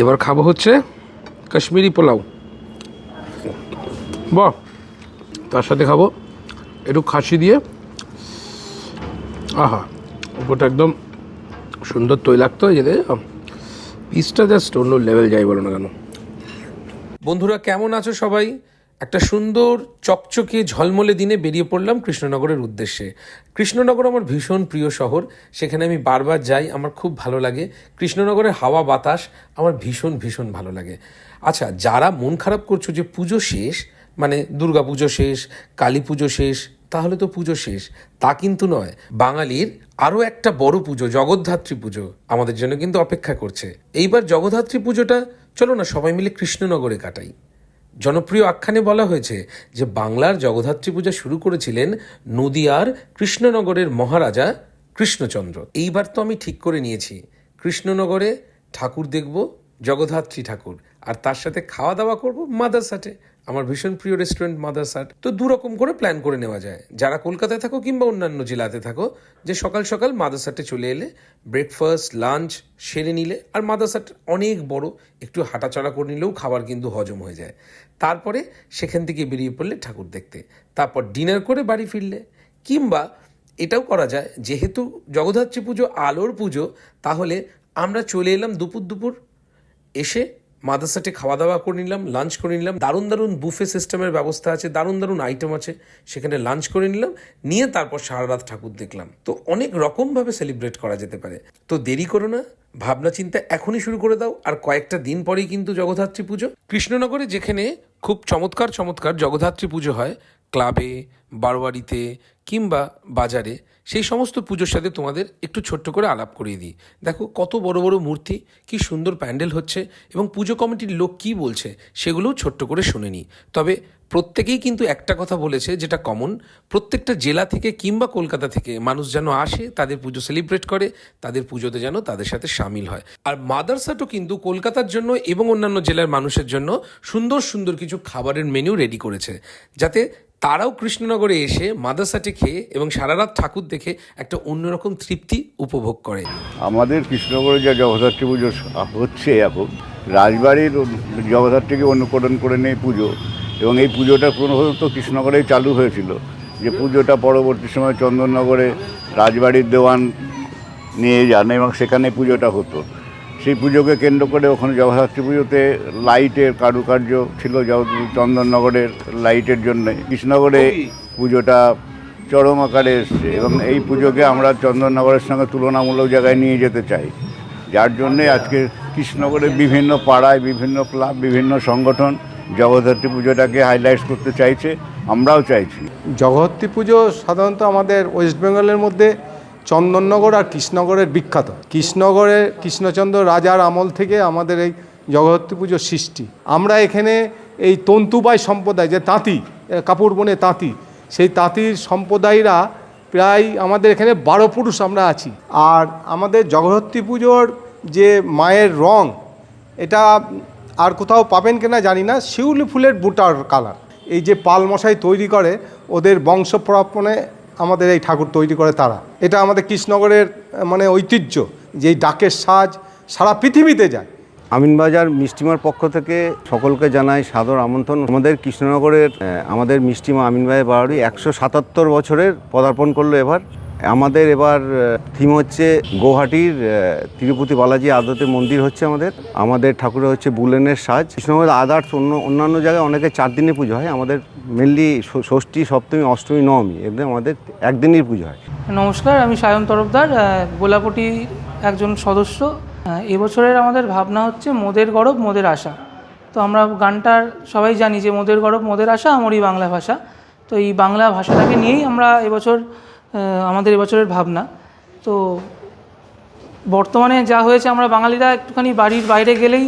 এবার খাব হচ্ছে কাশ্মীরি পোলাও। ব তার সাথে খাব একটু খাসি দিয়ে। আহা, উপরটা একদম সুন্দর তৈলাক্ত যেতে পিসটা জাস্ট অন্য লেভেল যাই বলো না কেন। বন্ধুরা, কেমন আছো সবাই? একটা সুন্দর চকচকে ঝলমলে দিনে বেরিয়ে পড়লাম কৃষ্ণনগরের উদ্দেশ্যে। কৃষ্ণনগর আমার ভীষণ প্রিয় শহর, সেখানে আমি বারবার যাই, আমার খুব ভালো লাগে। কৃষ্ণনগরের হাওয়া, বাতাস আমার ভীষণ ভীষণ ভালো লাগে। আচ্ছা যারা মন খারাপ করছ যে পুজো শেষ মানে দুর্গা পুজো শেষ, কালী পুজো শেষ, তাহলে তো পুজো শেষ। তা কিন্তু নয়, বাঙালির আরও একটা বড় পুজো, জগদ্ধাত্রী পুজো আমাদের জন্য কিন্তু অপেক্ষা করছে। এইবার জগদ্ধাত্রী পুজোটা, চলো না সবাই মিলে কৃষ্ণনগরে কাটাই। জনপ্রিয় আখ্যানে বলা হয়েছে যে বাংলার জগদ্ধাত্রী পূজা শুরু করেছিলেন নদিয়ার কৃষ্ণনগরের মহারাজা কৃষ্ণচন্দ্র। এইবার তো আমি ঠিক করে নিয়েছি। কৃষ্ণনগরে ঠাকুর দেখব, জগদ্ধাত্রী ঠাকুর। আর তার সাথে খাওয়া দাওয়া করব মাদারসাটে আমার ভীষণ প্রিয় রেস্টুরেন্ট মাদারসাট তো দু রকম করে প্ল্যান করে নেওয়া যায়। যারা কলকাতায় থাকো কিংবা অন্যান্য জেলাতে থাকো, যে সকাল সকাল মাদারসাটে চলে এলে ব্রেকফাস্ট লাঞ্চ সেরে নিলে, আর মাদারসাট অনেক বড়, একটু হাঁটাচলা করে নিলেও খাবার কিন্তু হজম হয়ে যায়। তারপরে সেখান থেকে বেরিয়ে পড়লে ঠাকুর দেখতে। তারপর ডিনার করে বাড়ি ফিরলে। কিংবা এটাও করা যায়, যেহেতু জগদ্ধাত্রী পুজো, আলোর পুজো, তাহলে আমরা চলে এলাম দুপুর দুপুর, এসে মাদাসাটে খাওয়া দাওয়া করে নিলাম লাঞ্চ করে নিলাম। দারুণ দারুণ বুফে সিস্টেমের ব্যবস্থা আছে, দারুণ দারুণ আইটেম আছে। সেখানে লাঞ্চ করে নিলাম, নিয়ে তারপর সারা রাত ঠাকুর দেখলাম। তো অনেক রকমভাবে সেলিব্রেট করা যেতে পারে। তো দেরি করো না, ভাবনা চিন্তা এখনই শুরু করে দাও, আর কয়েকটা দিন পরেই কিন্তু জগদ্ধাত্রী পুজো। কৃষ্ণনগরে যেখানে খুব চমৎকার চমৎকার জগদ্ধাত্রী পুজো হয়, ক্লাবে, বারোয়ারিতে কিংবা বাজারে সেই সমস্ত পুজোর সাথে তোমাদের একটু ছোট্ট করে আলাপ করিয়ে দিই। দেখো, কত বড় বড় মূর্তি, কি সুন্দর প্যান্ডেল হচ্ছে এবং পুজো কমিটির লোক কী বলছে সেগুলোও ছোট্ট করে শুনে নিই। তবে প্রত্যেকেই কিন্তু একটা কথা বলেছে যেটা কমন প্রত্যেকটা জেলা থেকে কিংবা কলকাতা থেকে মানুষ যেন আসে, তাদের পুজো সেলিব্রেট করে, তাদের পুজোতে যেন তাদের সাথে সামিল হয়। আর মাদারসাটও কিন্তু কলকাতার জন্য এবং অন্যান্য জেলার মানুষের জন্য সুন্দর সুন্দর কিছু খাবারের মেনু রেডি করেছে। যাতে তারাও কৃষ্ণনগরে এসে মাদারসাটে খেয়ে এবং সারা রাত ঠাকুর দেখে একটা অন্যরকম তৃপ্তি উপভোগ করে আমাদের কৃষ্ণনগরে যা জগদ্ধাত্রী পুজো হচ্ছে এখন, রাজবাড়ির জগদ্ধাত্রীকে অনুকরণ করে নেই পুজো এবং এই পুজোটা প্রধানত কৃষ্ণনগরেই চালু হয়েছিল। যে পুজোটা পরবর্তী সময় চন্দননগরে রাজবাড়ির দেওয়ান নিয়ে যান এবং সেখানে পুজোটা হতো। সেই পুজোকে কেন্দ্র করে ওখানে জগদ্ধাত্রী পুজোতে লাইটের কারুকার্য ছিল চন্দননগরের লাইটের জন্য। কৃষ্ণনগরে পুজোটা চরম আকারে এসছে এবং এই পুজোকে আমরা চন্দননগরের সঙ্গে তুলনামূলক জায়গায় নিয়ে যেতে চাই। যার জন্যে আজকে কৃষ্ণনগরের বিভিন্ন পাড়ায় বিভিন্ন ক্লাব বিভিন্ন সংগঠন জগদ্ধাত্রী পুজোটাকে হাইলাইট করতে চাইছে। আমরাও চাইছি। জগদ্ধাত্রী পুজো সাধারণত আমাদের ওয়েস্ট বেঙ্গলের মধ্যে চন্দননগর আর কৃষ্ণনগরের বিখ্যাত। কৃষ্ণনগরে কৃষ্ণচন্দ্র রাজার আমল থেকে আমাদের এই জগদ্ধাত্রী পুজোর সৃষ্টি। আমরা এখানে এই তন্তুবাই সম্প্রদায়, যে তাঁতি কাপড় বনে তাঁতি, সেই তাঁতির সম্প্রদায়রা প্রায় আমাদের এখানে বারো পুরুষ আমরা আছি। আর আমাদের জগদ্ধাত্রী পুজোর যে মায়ের রং, এটা আর কোথাও পাবেন কিনা জানি না, শিউলি ফুলের বুটার কালার। এই যে পাল মশাই তৈরি করে, ওদের বংশপ্রাপণে আমাদের এই ঠাকুর তৈরি করে তারা। এটা আমাদের কৃষ্ণনগরের মানে ঐতিহ্য যে ডাকের সাজ সারা পৃথিবীতে যায়। আমিনবাজার মিষ্টিমার পক্ষ থেকে সকলকে জানাই সাদর আমন্ত্রণ। আমাদের কৃষ্ণনগরের আমাদের মিষ্টিমা আমিনবাজার বাড়ি একশো সাতাত্তর বছরের পদার্পণ করল এবার। আমাদের এবার থিম হচ্ছে গৌহাটির তিরুপতি বালাজি আদতে মন্দির হচ্ছে আমাদের। আমাদের ঠাকুরের হচ্ছে বুলেনের সাজ। কৃষ্ণনগর আদার্স অন্য অন্যান্য জায়গায় অনেকে চার দিনে পুজো হয়। আমাদের মেনলি ষষ্ঠী সপ্তমী অষ্টমী নবমী এদের আমাদের একদিনের পুজো হয়। নমস্কার আমি সায়ন তরফদার আহ, গোলাপটির একজন সদস্য। এবছরের আমাদের ভাবনা হচ্ছে মোদের গরব মোদের আশা। তো আমরা গানটার সবাই জানি যে মোদের গরব মোদের আশা আমারই বাংলা ভাষা। তো এই বাংলা ভাষাটাকে নিয়েই আমরা এবছর আমাদের এবছরের ভাবনা। তো বর্তমানে যা হয়েছে, আমরা বাঙালিরা একটুখানি বাড়ির বাইরে গেলেই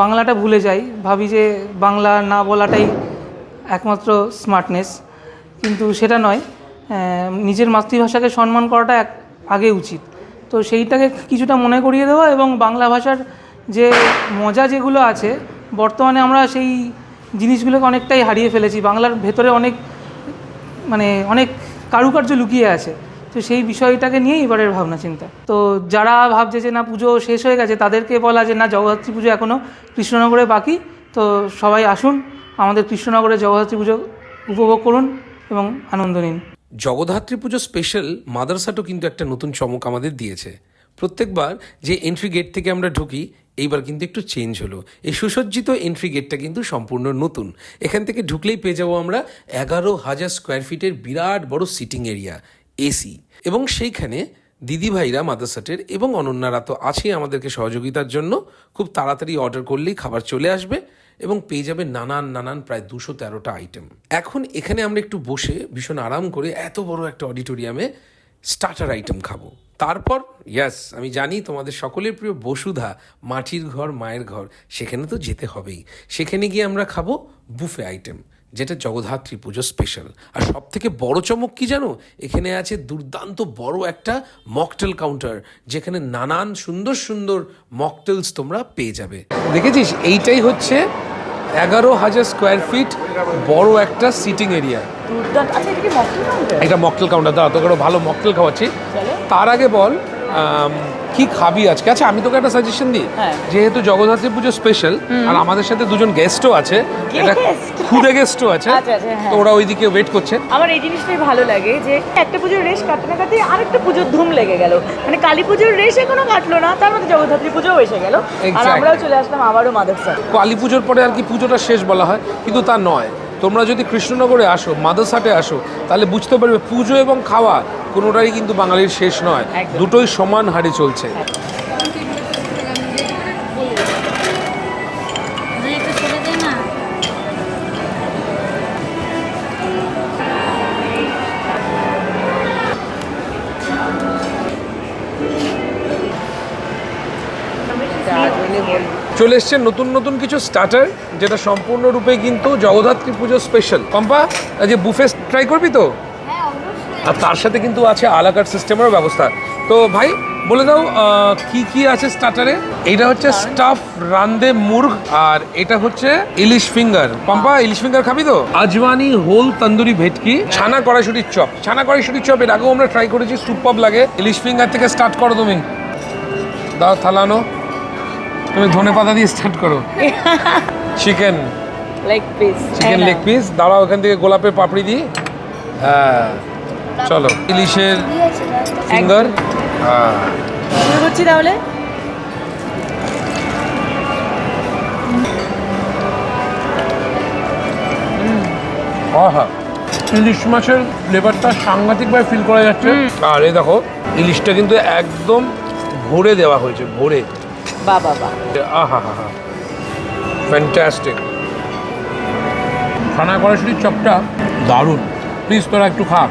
বাংলাটা ভুলে যাই। ভাবি যে বাংলা না বলাটাই একমাত্র স্মার্টনেস কিন্তু সেটা নয় নিজের মাতৃভাষাকে সম্মান করাটা এক, আগে উচিত। তো সেইটাকে কিছুটা মনে করিয়ে দেওয়া এবং বাংলা ভাষার যে মজা যেগুলো আছে, বর্তমানে আমরা সেই জিনিসগুলোকে অনেকটাই হারিয়ে ফেলেছি। বাংলার ভেতরে অনেক মানে অনেক কারুকার্য লুকিয়ে আছে। তো সেই বিষয়টাকে নিয়েই এবারের ভাবনা চিন্তা। তো যারা ভাবছে যে, না, পুজো শেষ হয়ে গেছে, তাদেরকে বলা যে, না, জগদ্ধাত্রী পুজো এখনও কৃষ্ণনগরে বাকি। তো সবাই আসুন, আমাদের কৃষ্ণনগরে জগদ্ধাত্রী পুজো উপভোগ করুন এবং আনন্দ নিন। জগদ্ধাত্রী পুজো স্পেশাল মাদারসাটও কিন্তু একটা নতুন চমক আমাদের দিয়েছে। প্রত্যেকবার যে এন্ট্রি গেট থেকে আমরা ঢুকি এইবার কিন্তু একটু চেঞ্জ হলো। এই সুসজ্জিত এন্ট্রি গেটটা কিন্তু সম্পূর্ণ নতুন। এখান থেকে ঢুকলেই পেয়ে যাব আমরা এগারো হাজার স্কোয়ার ফিটের বিরাট বড় সিটিং এরিয়া এসি এবং সেইখানে দিদিভাইরা মাদারসাটের এবং অনন্যারা তো আছেই আমাদেরকে সহযোগিতার জন্য। খুব তাড়াতাড়ি অর্ডার করলেই খাবার চলে আসবে এবং পেয়ে যাবে নানান নানান প্রায় দুশো তেরোটা আইটেম এখন এখানে আমরা একটু বসে ভীষণ আরাম করে এত বড় একটা অডিটোরিয়ামে স্টার্টার আইটেম খাব। তারপর ইয়াস আমি জানি তোমাদের সকলের প্রিয় বসুধা মাটির ঘর মায়ের ঘর সেখানে তো যেতে হবেই। সেখানে গিয়ে আমরা খাব বুফে আইটেম যেটা জগদ্ধাত্রী পুজো স্পেশাল আর সব থেকে বড় চমক কি জানো? এখানে আছে দুর্দান্ত বড় একটা মকটেল কাউন্টার যেখানে নানান সুন্দর সুন্দর মকটেলস তোমরা পেয়ে যাবে। দেখেছিস? এইটাই হচ্ছে এগারো হাজার স্কোয়ার ফিট বড় একটা সিটিং এরিয়া আচ্ছা এটা মকটেল কাউন্টার দাঁড়া তোকে ভালো মকটেল খাওয়াচ্ছি। তার আগে বল কি খাবি আজকে? আচ্ছা আমি তোকে একটা সাজেশন দিই। হ্যাঁ। যেহেতু জগদ্ধাত্রী পুজো স্পেশাল আর আমাদের সাথে দুজন গেস্টও আছে এটা? খুদে গেস্টও আছে আচ্ছা, আচ্ছা, হ্যাঁ। তো ওরা ওইদিকে ওয়েট করছে। আমার এই জিনিসটাই ভালো লাগে যে একটা পুজোর রেশ কাটতে না কাটতে আরেকটা পুজোর ধুম লেগে গেল। মানে কালী পুজোর রেশ এখনও কাটলো না তার মধ্যে জগদ্ধাত্রী পুজোও এসে গেল। আর আমরাও চলে আসলাম আবারও মাদারসা কালী পুজোর পরে আর কি পুজোটা শেষ বলা হয় কিন্তু তা নয়। তোমরা যদি কৃষ্ণনগরে আসো মাদাসাটে আসো তাহলে বুঝতে পারবে পুজো এবং খাওয়া কোনোটাই কিন্তু বাঙালির শেষ নয়। দুটোই সমান হারে চলছে। চলে এসছে নতুন নতুন কিছু স্টার্টার যেটা সম্পূর্ণরূপে কিন্তু জগদ্ধাত্রী পুজো স্পেশাল কম্পা যে বুফে ট্রাই করবি তো? হ্যাঁ আর তার সাথে কিন্তু আছে আলাকার সিস্টেমেরও ব্যবস্থা। তো ভাই বলে দাও কি কি আছে স্টার্টারে এইটা হচ্ছে স্টাফ রান্দে মুর্গ আর এটা হচ্ছে ইলিশ ফিঙ্গার পাম্পা ইলিশ ফিঙ্গার খাবি তো? আজওয়ানি হোল তন্দুরি ভেটকি ছানা কড়াইশুটির চপ। ছানা কড়াইশুটির চপ এর আগেও আমরা ট্রাই করেছি সুপার লাগে। ইলিশ ফিঙ্গার থেকে স্টার্ট করো তুমি। দাও থালানো। তুমি ধনে পাতা দিয়ে স্টার্ট করো। Chicken leg piece chicken leg piece দাঁড়াও ওখান থেকে গোলাপের পাপড়ি দিই। হ্যাঁ। চলো। ইলিশের। ফিঙ্গার হ্যাঁ। শুরু করছি তাহলে। আহা। ইলিশ মাছের ফ্লেভারটা সাংঘাতিকভাবে ফিল করা যাচ্ছে। আর এই দেখো ইলিশটা কিন্তু একদম ভরে দেওয়া হয়েছে ভরে। বা বাবা আহা হা হা ফ্যান্টাস্টিক খানা কড়াশুটির চপটা দারুণ। প্লিজ তোরা একটু খা।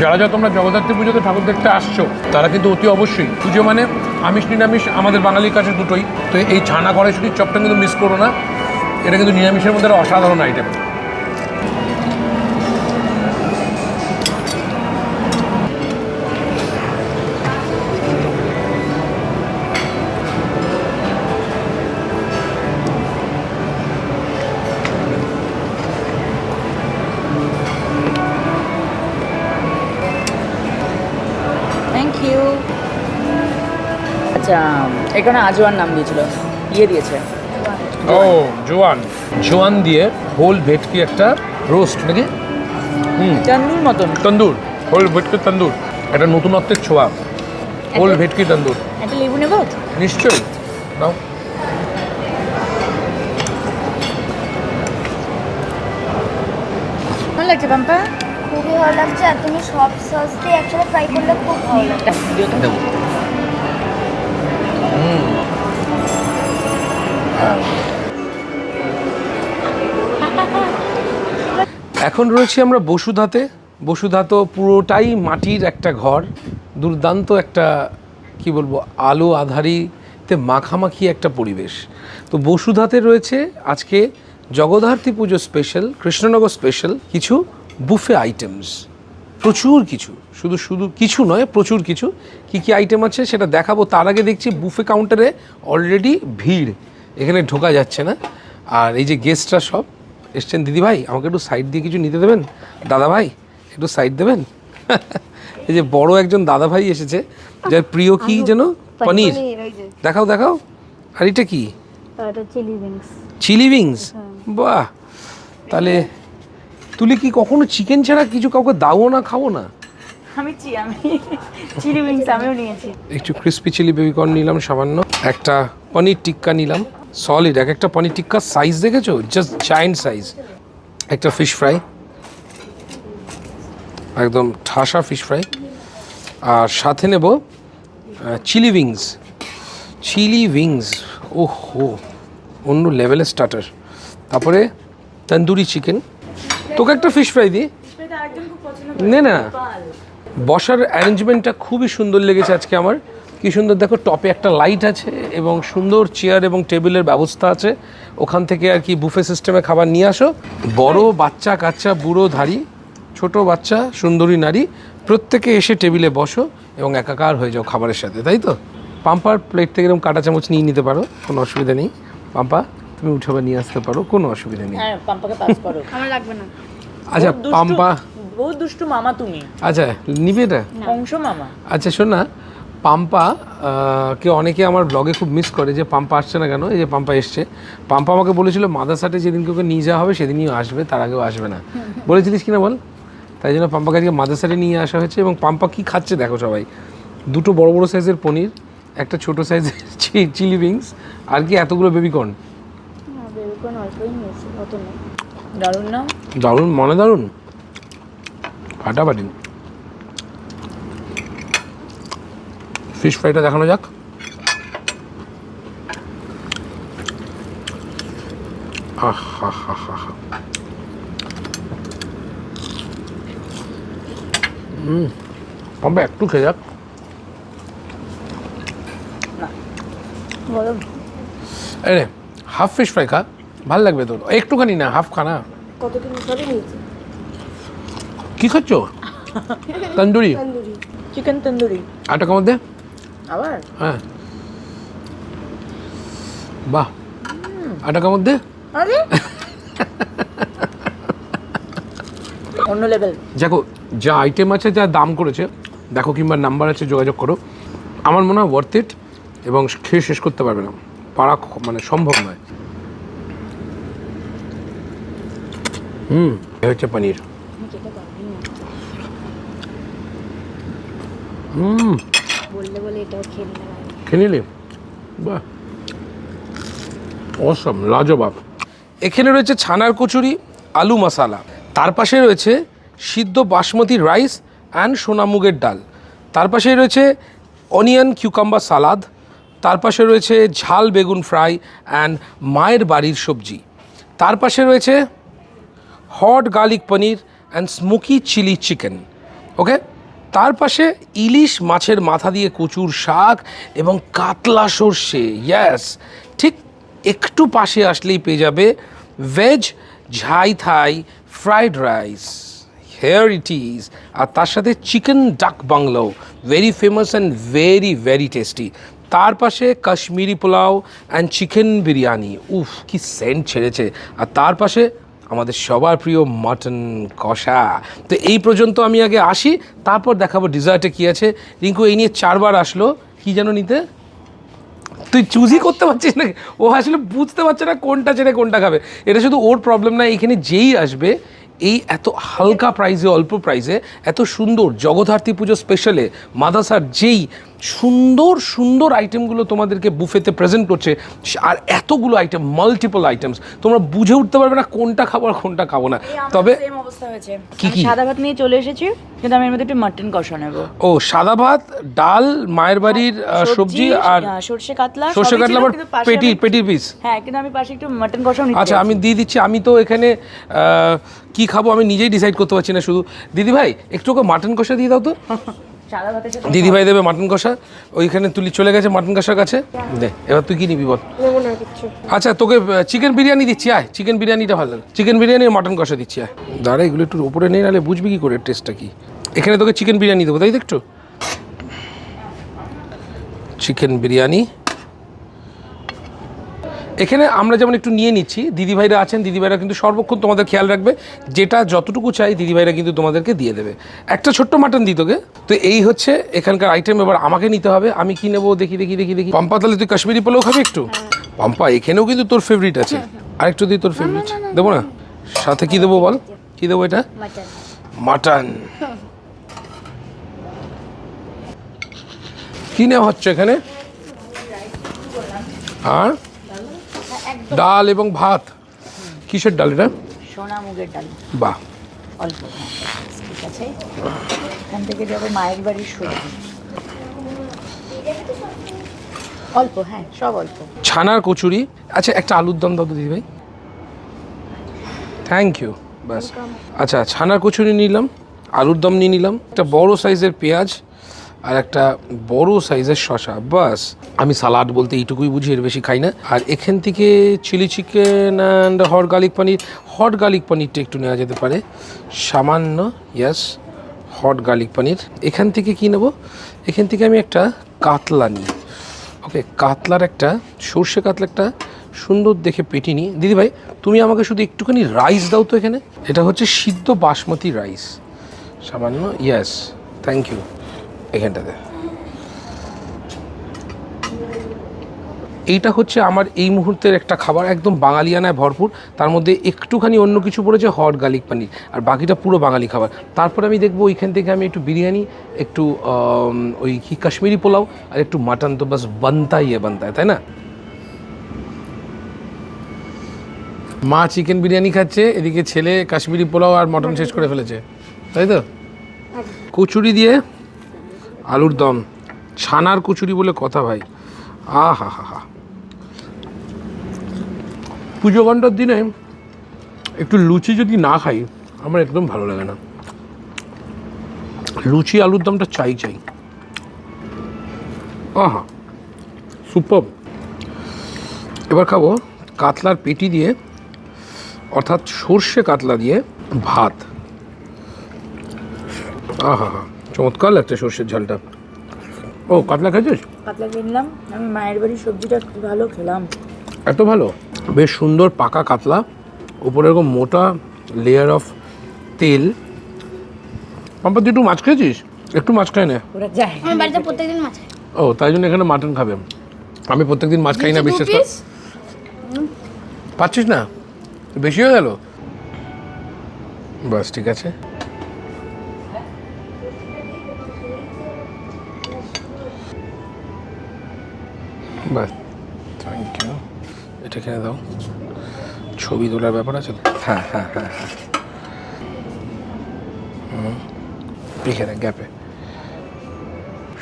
যারা যা তোমরা জগদ্ধাত্রী পুজোতে ঠাকুর দেখতে আসছো, তারা কিন্তু অতি অবশ্যই। পুজো মানে আমিষ, নিরামিষ আমাদের বাঙালির কাছে দুটোই। তো এই ছানা কড়াইশুটির চপটা কিন্তু মিস করো না। এটা কিন্তু নিরামিষের মধ্যে একটা অসাধারণ আইটেম এখানে আজওয়ার নাম দিয়েছিল। ইয়ে দিয়েছে। ও জোয়ান। জোয়ান দিয়ে হোল ভেটকি একটা রোস্ট নাকি? হুম। তন্দুর মতন। তন্দুর। হোল ভেটকি তন্দুর। একটা নতুনত্বের ছোঁয়া। হোল ভেটকি তন্দুর। একটা লেবু নেব? নিশ্চয়ই। নাও। ভালো লাগছে পাম্পা? খুবই ভালো লাগছে আর তুমি সব সস দিয়ে একসাথে ফ্রাই করলে খুব ভালো লাগবে। এখন রয়েছি আমরা বসুধাতে। বসুধা তো পুরোটাই মাটির একটা ঘর। দুর্দান্ত একটা, কি বলব, আলো আধারিতে মাখামাখি একটা পরিবেশ। তো বসুধাতে রয়েছে আজকে জগদ্ধাত্রী পুজো স্পেশাল কৃষ্ণনগর স্পেশাল কিছু বুফে আইটেমস প্রচুর কিছু। শুধু শুধু কিছু নয়, প্রচুর কিছু। কি কি আইটেম আছে সেটা দেখাবো। তার আগে দেখছি বুফে কাউন্টারে অলরেডি ভিড়। এখানে ঢোকা যাচ্ছে না। আর এই যে গেস্টরা সব এসছেন দিদি ভাই আমাকে একটু সাইড দিয়ে কিছু নিতে দেবেন? দাদা ভাই একটু সাইড দেবেন? এই যে বড় একজন দাদা ভাই এসেছে যার প্রিয় কি যেন? পনির দেখাও দেখাও। আর এটা কি? চিলি উইংস চিলি বাহ! তাহলে তুলি কি কখনো চিকেন ছাড়া কিছু কাউকে দাও না খাব না? আমি চি আমি চিলি উইংস আমিও নিয়েছি। একটু ক্রিস্পি চিলি বেবিকর্ন নিলাম সামান্য। একটা পনির টিক্কা নিলাম। সলিড এক একটা পনির টিক্কার সাইজ দেখেছ? জাস্ট জায়েন্ট সাইজ একটা ফিশ ফ্রাই একদম ঠাসা ফিশ ফ্রাই আর সাথে নেব চিলি উইংস চিলি উইংস ও হো অন্য লেভেলের স্টার্টার তারপরে তন্দুরি চিকেন তোকে একটা ফিশ ফ্রাই দিই। নে না। বসার অ্যারেঞ্জমেন্টটা খুবই সুন্দর লেগেছে আজকে আমার। কি সুন্দর দেখো টপে একটা লাইট আছে এবং সুন্দর চেয়ার এবং টেবিলের ব্যবস্থা আছে। ওখান থেকে আর কি বুফে সিস্টেমে খাবার নিয়ে আসো। বড় বাচ্চা কাচ্চা বুড়ো ধারী ছোট বাচ্চা সুন্দরী নারী প্রত্যেকে এসে টেবিলে বসো এবং একাকার হয়ে যাও খাবারের সাথে তাই তো? পাম্পার প্লেট থেকে এরকম কাঁটা চামচ নিয়ে নিতে পারো কোনো অসুবিধা নেই। পাম্পা তুমি উঠে আবার নিয়ে আসতে পারো কোনো অসুবিধা নেই। হ্যাঁ পাম্পাকে পাস করো। আমার লাগবে না। আচ্ছা পাম্পা। বহুত দুষ্টু মামা তুমি। আচ্ছা নিবে এটা? অংশ মামা। আচ্ছা শোন না পাম্পা কে অনেকে আমার ব্লগে খুব মিস করে যে পাম্পা আসছে না কেন? এই যে পাম্পা এসছে। পাম্পা আমাকে বলেছিল মাদাসাটে যেদিনকে ওকে নিয়ে যাওয়া হবে সেদিনই আসবে তার আগেও আসবে না। বলেছিলিস কিনা বল? তাই জন্য পাম্পাকে আজকে মাদাসাটে নিয়ে আসা হয়েছে এবং পাম্পা কি খাচ্ছে দেখো সবাই। দুটো বড় বড় সাইজের পনির একটা ছোট সাইজের চিলি উইংস আর কি এতগুলো বেবিকর্ন দারুণ না? দারুণ মনে দারুণ। ফাটাফাটি। ফিশ ফ্রাইটা দেখানো যাক। আহা হা হা হা আমরা একটু খেয়ে যাক। গরম এই রে হাফ ফিশ ফ্রাই খা ভালো লাগবে তোর। একটুখানি না হাফ খা না কি খাচ্ছ? তন্দুরি। তন্দুরি চিকেন তন্দুরি। আর টাকার মধ্যে আবার? হ্যাঁ। বাহ। আট টাকার মধ্যে আরে। অন্য লেভেল দেখো যা আইটেম আছে যা দাম করেছে দেখো কিংবা নাম্বার আছে যোগাযোগ করো। আমার মনে হয় ওয়ার্থ ইট এবং খেয়ে শেষ করতে পারবে না। পারা মানে সম্ভব নয়। হুম হচ্ছে পনির। হুম। খেয়ে বাহ। অসম লাজবাব। এখানে রয়েছে ছানার কচুরি, আলু মশালা। তার পাশে রয়েছে সিদ্ধ বাসমতি রাইস অ্যান্ড সোনামুগের ডাল। তার পাশে রয়েছে অনিয়ন কিউকাম্বার সালাদ তার পাশে রয়েছে ঝাল বেগুন ফ্রাই অ্যান্ড মায়ের বাড়ির সবজি। তার পাশে রয়েছে hot garlic paneer and smoky chilli chicken okay তার পাশে ইলিশ মাছের মাথা দিয়ে কচুর শাক এবং কাতলা সর্ষে ইয়াস ঠিক একটু পাশে আসলেই পেয়ে যাবে veg Jha Thai fried rice here it is আর তার সাথে chicken dak bungalow very famous and very very tasty তার পাশে কাশ্মীরি পোলাও অ্যান্ড চিকেন বিরিয়ানি, উফ, কি সেন্ট ছেড়েছে, আর তার পাশে আমাদের সবার প্রিয় মাটন কষা। তো এই পর্যন্ত আমি আগে আসি, তারপর দেখাবো ডিজার্টে কী আছে। রিঙ্কু, এই নিয়ে চারবার আসলো, কি যেন নিতে? তুই চুজই করতে পারছিস না ও আসলে বুঝতে পারছে না কোনটা ছেড়ে কোনটা খাবে। এটা শুধু ওর প্রবলেম না, এখানে যেই আসবে, এই এত হালকা প্রাইসে অল্প প্রাইজে এত সুন্দর জগদ্ধাত্রী পুজো স্পেশালে মাদাসার যেই সুন্দর সুন্দর আইটেমগুলো তোমাদেরকে বুফেতে প্রেজেন্ট করছে। আর এতগুলো আইটেম মাল্টিপল আইটেমস তোমরা বুঝে উঠতে পারবে না কোনটা খাব আর কোনটা খাব না। তবে অবস্থা হয়েছে। কি কি? সাদা ভাত নিয়ে চলে এসেছি কিন্তু আমি এর মধ্যে একটু মাটন কষা নেব। ও সাদা ভাত ডাল মায়ের বাড়ির সবজি আর সর্ষে কাতলা সর্ষে কাতলা আবার পেটি পেটির পিস হ্যাঁ কিন্তু আমি পাশে একটু মাটন কষাও নিতে আচ্ছা আমি দিয়ে দিচ্ছি আমি তো এখানে কি খাব আমি নিজেই ডিসাইড করতে পারছি না শুধু। দিদি ভাই একটু ওকে মাটন কষা দিয়ে দাও তো। দিদি ভাই দেবে মাটন কষা ওইখানে তুলি চলে গেছে মাটন কষার কাছে। দে এবার তুই কি নিবি বল? আচ্ছা তোকে চিকেন বিরিয়ানি দিচ্ছি আয়। চিকেন বিরিয়ানিটা ভালো লাগে। চিকেন বিরিয়ানি আর মাটন কষা দিচ্ছি আয়। দাঁড়া এগুলো একটু উপরে নেই নাহলে বুঝবি কি করে টেস্টটা কি। এখানে তোকে চিকেন বিরিয়ানি দেবো তাই দেখছ চিকেন বিরিয়ানি এখানে আমরা যেমন একটু নিয়ে নিচ্ছি দিদিভাইরা আছেন দিদিভাইরা কিন্তু সর্বক্ষণ তোমাদের খেয়াল রাখবে যেটা যতটুকু চাই দিদিভাইরা কিন্তু তোমাদেরকে দিয়ে দেবে। একটা ছোট্ট মাটন দিত তোকে। তো এই হচ্ছে এখানকার আইটেম এবার আমাকে নিতে হবে আমি কি নেব দেখি দেখি দেখি দেখি। পম্পা তাহলে তুই কাশ্মীরি পোলাও খাবি একটু? পম্পা এখানেও কিন্তু তোর ফেভারিট আছে। আরেকটু দিই তোর ফেভারিট দেবো না? সাথে কি দেবো বল? কি দেবো এটা? মাটন। মাটন। কি নেওয়া হচ্ছে এখানে? আর? ডাল এবং ভাত। কিসের ডাল এটা? সোনা মুগের ডাল। বাহ। অল্প। ঠিক আছে। এখান থেকে যাবে মায়ের বাড়ির সবজি। অল্প হ্যাঁ সব অল্প। ছানার কচুরি। আচ্ছা একটা আলুর দম দাও তো দিদি ভাই। থ্যাংক ইউ ব্যাস। আচ্ছা ছানার কচুরি নিলাম আলুর দম নিয়ে নিলাম একটা বড় সাইজের পেঁয়াজ আর একটা বড় সাইজের শশা, বাস। আমি সালাড বলতে এইটুকুই বুঝি, এর বেশি খাই না। আর এখান থেকে chilli chicken and hot garlic paneer hot garlic পনিরটা একটু নেওয়া যেতে পারে। সামান্য ইয়াস হট গার্লিক পনির এখান থেকে কি নেব? এখান থেকে আমি একটা কাতলা নিই। ওকে, কাতলার একটা, সর্ষে কাতলা একটা সুন্দর দেখে পেটি নিই। দিদিভাই তুমি আমাকে শুধু একটুখানি রাইস দাও তো এখানে। এটা হচ্ছে সিদ্ধ বাসমতি রাইস সামান্য ইয়েস থ্যাংক ইউ এখানটাতে। এইটা হচ্ছে আমার এই মুহূর্তের একটা খাবার একদম বাঙালিয়ানায় ভরপুর। তার মধ্যে একটুখানি অন্য কিছু পড়েছে হট গার্লিক পানির। আর বাকিটা পুরো বাঙালি খাবার। তারপর আমি দেখব ওইখান থেকে আমি একটু বিরিয়ানি একটু ওই কি কাশ্মীরি পোলাও আর একটু মাটন তো বাস বানতাই এ বানতায় তাই না? মা চিকেন বিরিয়ানি খাচ্ছে এদিকে ছেলে কাশ্মীরি পোলাও আর মটন শেষ করে ফেলেছে। তাই তো? কচুরি দিয়ে আলুর দম। ছানার কচুরি বলে কথা ভাই। আ হা হা হা পুজো ঘণ্টার দিনে একটু লুচি যদি না খাই, আমার একদম ভালো লাগে না। লুচি আলুর দমটা চাই চাই। আহা সুপার এবার খাব কাতলার পেটি দিয়ে, অর্থাৎ সর্ষে কাতলা দিয়ে ভাত। আহা হা চমৎকার লাগছে সর্ষের ঝালটা। ও কাতলা খেয়েছিস? পাতলা কিনলাম। আমি মায়ের বাড়ির সবজিটা খুব ভালো খেলাম। এত ভালো? বেশ সুন্দর পাকা কাতলা উপরে এরকম মোটা লেয়ার অফ তেল। পাম্পা তুই একটু মাছ খেয়েছিস? একটু মাছ খাই না। ওরা যায়। আমার বাড়িতে প্রত্যেকদিন মাছ খাই। ও তাই জন্য এখানে মাটন খাবে। আমি প্রত্যেকদিন মাছ খাই না বিশ্বাস কর। পাচ্ছিস না? বেশি হয়ে গেল? বাস ঠিক আছে। বাস থ্যাংক ইউ এটা কিনে দাও। ছবি তোলার ব্যাপার আছে হ্যাঁ হ্যাঁ হ্যাঁ হ্যাঁ। হুম, এখানে গ্যাপে।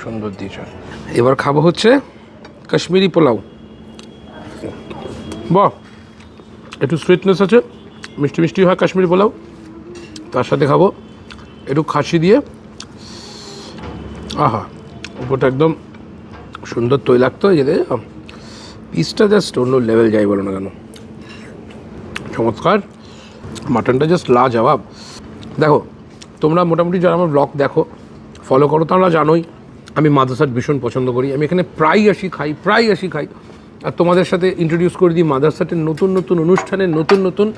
সুন্দর দিয়েছ এবার খাব হচ্ছে কাশ্মীরি পোলাও। বাহ একটু সুইটনেস আছে। মিষ্টি মিষ্টি হয় কাশ্মীরি পোলাও। তার সাথে খাব একটু খাসি দিয়ে। আহা উপরটা একদম সুন্দর তৈলাক্ত যেতে পিসটা জাস্ট অন্য লেভেল যাই বলো না কেন। চমৎকার। মাটনটা জাস্ট লা জবাব দেখো, তোমরা মোটামুটি যারা আমার ব্লগ দেখো ফলো করো তোমরা জানোই আমি মাদ্রাসাট ভীষণ পছন্দ করি। আমি এখানে প্রায় আসি, খাই প্রায় আসি, খাই। আর তোমাদের সাথে ইন্ট্রোডিউস করে দিই মাদ্রাসাটের নতুন নতুন অনুষ্ঠানের নতুন নতুন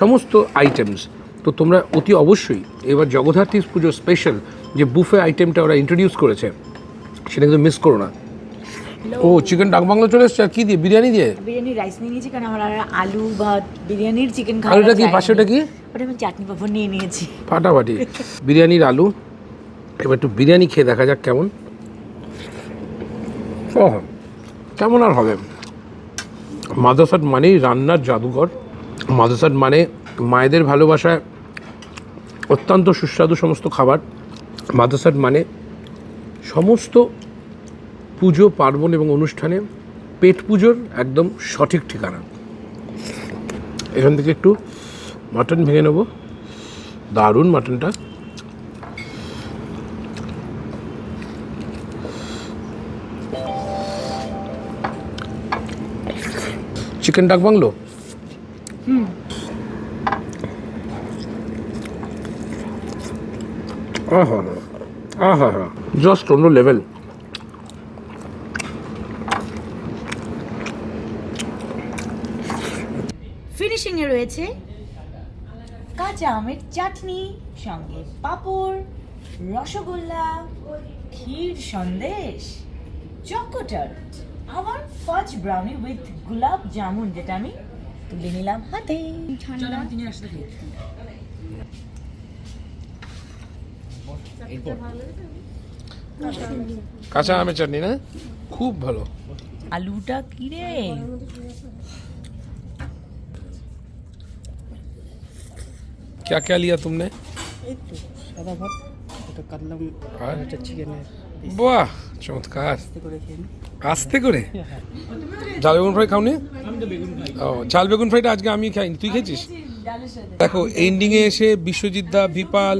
সমস্ত আইটেমস তো তোমরা অতি অবশ্যই এবার জগদ্ধাত্রী পুজোর স্পেশাল যে বুফে আইটেমটা ওরা ইন্ট্রোডিউস করেছে, সেটা কিন্তু মিস করো না। ও চিকেন ডাক বাংলো চলে এসছে? আর কী দিয়ে? বিরিয়ানি দিয়ে? বিরিয়ানি রাইস নিয়ে নিয়েছি কারণ আমার আর আলু বা বিরিয়ানির চিকেন খাওয়া ওটা কি? পাশে ওটা কি? ওটা আমি চাটনি পাপড় নিয়ে নিয়েছি। ফাটাফাটি। বিরিয়ানির আলু। এবার একটু বিরিয়ানি খেয়ে দেখা যাক কেমন। ও কেমন আর হবে? মাদ্রাসাট মানেই রান্নার জাদুঘর। মাদ্রাসাট মানে মায়েদের ভালোবাসায় অত্যন্ত সুস্বাদু সমস্ত খাবার। মাদ্রাসাট মানে সমস্ত পুজো পার্বণ এবং অনুষ্ঠানে পেট পুজোর একদম সঠিক ঠিকানা। এখান থেকে একটু মাটন ভেঙে নেব। দারুণ মাটনটা। Chicken dak bungalow? আহা আহা হা জাস্ট অন্য লেভেল রয়েছে কাঁচা আমের চাটনি সঙ্গে পাঁপড় রসগোল্লা ক্ষীর সন্দেশ চকোটার আবার ফাজ ব্রাউনি উইথ গোলাপ জামুন যেটা আমি তুলে নিলাম হাতে। কাঁচা আমের চাটনি না? খুব ভালো। আলুটা কি क्या क्या लिया तुमने সাদা ভাত একটা কাটলাম আর একটা চিকেনের বাহ চমৎকার আস্তে করে ঝাল বেগুন ফ্রাই খাওনি ও ঝাল বেগুন ফ্রাইটা আজকে আমি খাইনি তুই খেয়েছিস দেখো এন্ডিংয়ে এসে বিশ্বজিৎ দা ভিপাল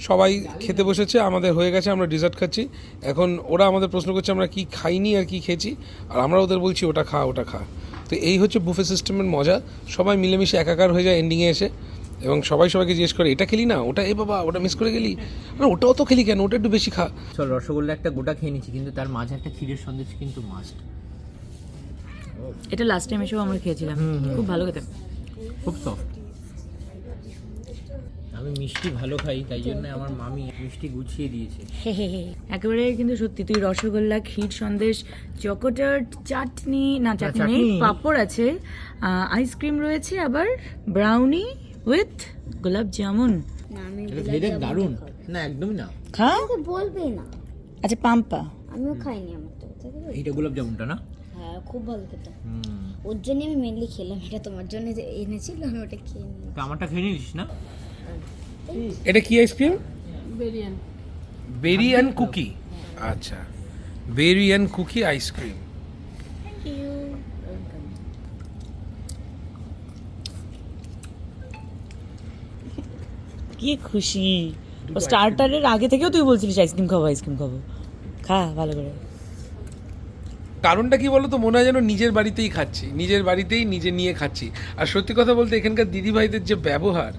সবাই খেতে বসেছে আমাদের হয়ে গেছে আমরা ডিজার্ট খাচ্ছি এখন ওরা আমাদের প্রশ্ন করছে আমরা কি খাইনি আর কি খেয়েছি আর আমরা ওদের বলছি ওটা খা ওটা খা তো এই হচ্ছে বুফে সিস্টেমের মজা সবাই মিলেমিশে একাকার হয়ে যায় এন্ডিংয়ে এসে এবং সবাই সবাইকে জিজ্ঞেস করে এটা খেলি না? ওটা এ বাবা ওটা মিস করে গেলি? না ওটাও তো খেলি কেন? ওটা একটু বেশি খা। চল রসগোল্লা একটা গোটা খেয়ে নিচ্ছি কিন্তু তার মাঝে একটা ক্ষীরের সন্দেশ কিন্তু মাস্ট এটা লাস্ট টাইম এসেও আমরা খেয়েছিলাম। খুব ভালো খেতে খুব সফট আমি মিষ্টি ভালো খাই তাই জন্য আমার মামি মিষ্টি গুছিয়ে দিয়েছে। একেবারে কিন্তু সত্যি তুই রসগোল্লা ক্ষীর সন্দেশ চকোটার্ট চাটনি না চাটনি। পাঁপড় আছে আইসক্রিম রয়েছে আবার ব্রাউনি উইথ গোলাপ জামুন না আমি দারুণ। না একদমই না। খা আমাকে বলবেই না। আচ্ছা পাম্পা। আমিও খাইনি আমার তো? এইটা গোলাপ জামুনটা না? হ্যাঁ খুব ভালো খেতে। ওর জন্য আমি মেনলি খেলাম এটা তোমার জন্য যে এনেছিল আমি ওটা খেয়ে নিই। তা আমারটা খেয়ে নিস না? এটা কি আইসক্রিম বেরিয়ান। বেরিয়ান কুকি আচ্ছা। বেরিয়ান কুকি আইসক্রিম কি খুশি। ও স্টার্টারের আগে থেকেও তুই বলছিলিস আইসক্রিম খাব আইসক্রিম খাব। খা ভালো করে। কারণটা কি বলো তো মনে হয় যেন নিজের বাড়িতেই খাচ্ছি। নিজের বাড়িতেই নিজে নিয়ে খাচ্ছি। আর সত্যি কথা বলতে এখানকার দিদিভাইদের যে ব্যবহার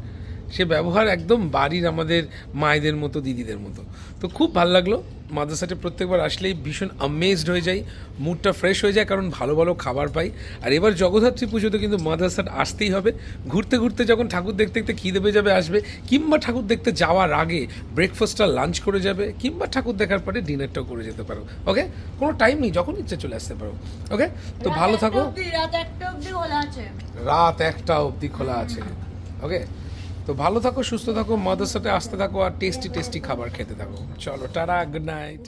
সে ব্যবহার একদম বাড়ির আমাদের মায়েদের মতো দিদিদের মতো। তো খুব ভালো লাগল। মাদ্রাসাতে প্রত্যেকবার আসলেই ভীষণ আমেজড হয়ে যাই মুডটা ফ্রেশ হয়ে যায় কারণ ভালো ভালো খাবার পাই। আর এবার জগদ্ধাত্রী পুজোতে কিন্তু মাদ্রাসাট আসতেই হবে। ঘুরতে ঘুরতে যখন ঠাকুর দেখতে দেখতে খিদে পেয়ে যাবে আসবে কিংবা ঠাকুর দেখতে যাওয়ার আগে ব্রেকফাস্টটা লাঞ্চ করে যাবে কিংবা ঠাকুর দেখার পরে ডিনারটাও করে যেতে পারো। ওকে কোনো টাইম নেই যখন ইচ্ছে চলে আসতে পারো। ওকে তো ভালো থাকো। রাত একটা অবধি খোলা আছে। রাত একটা অবধি খোলা আছে। ওকে তো ভালো থাকো, সুস্থ থাকো, মাদ্রাসাতে আসতে থাকো আর টেস্টি টেস্টি খাবার খেতে থাকো। চলো, টাটা গুড নাইট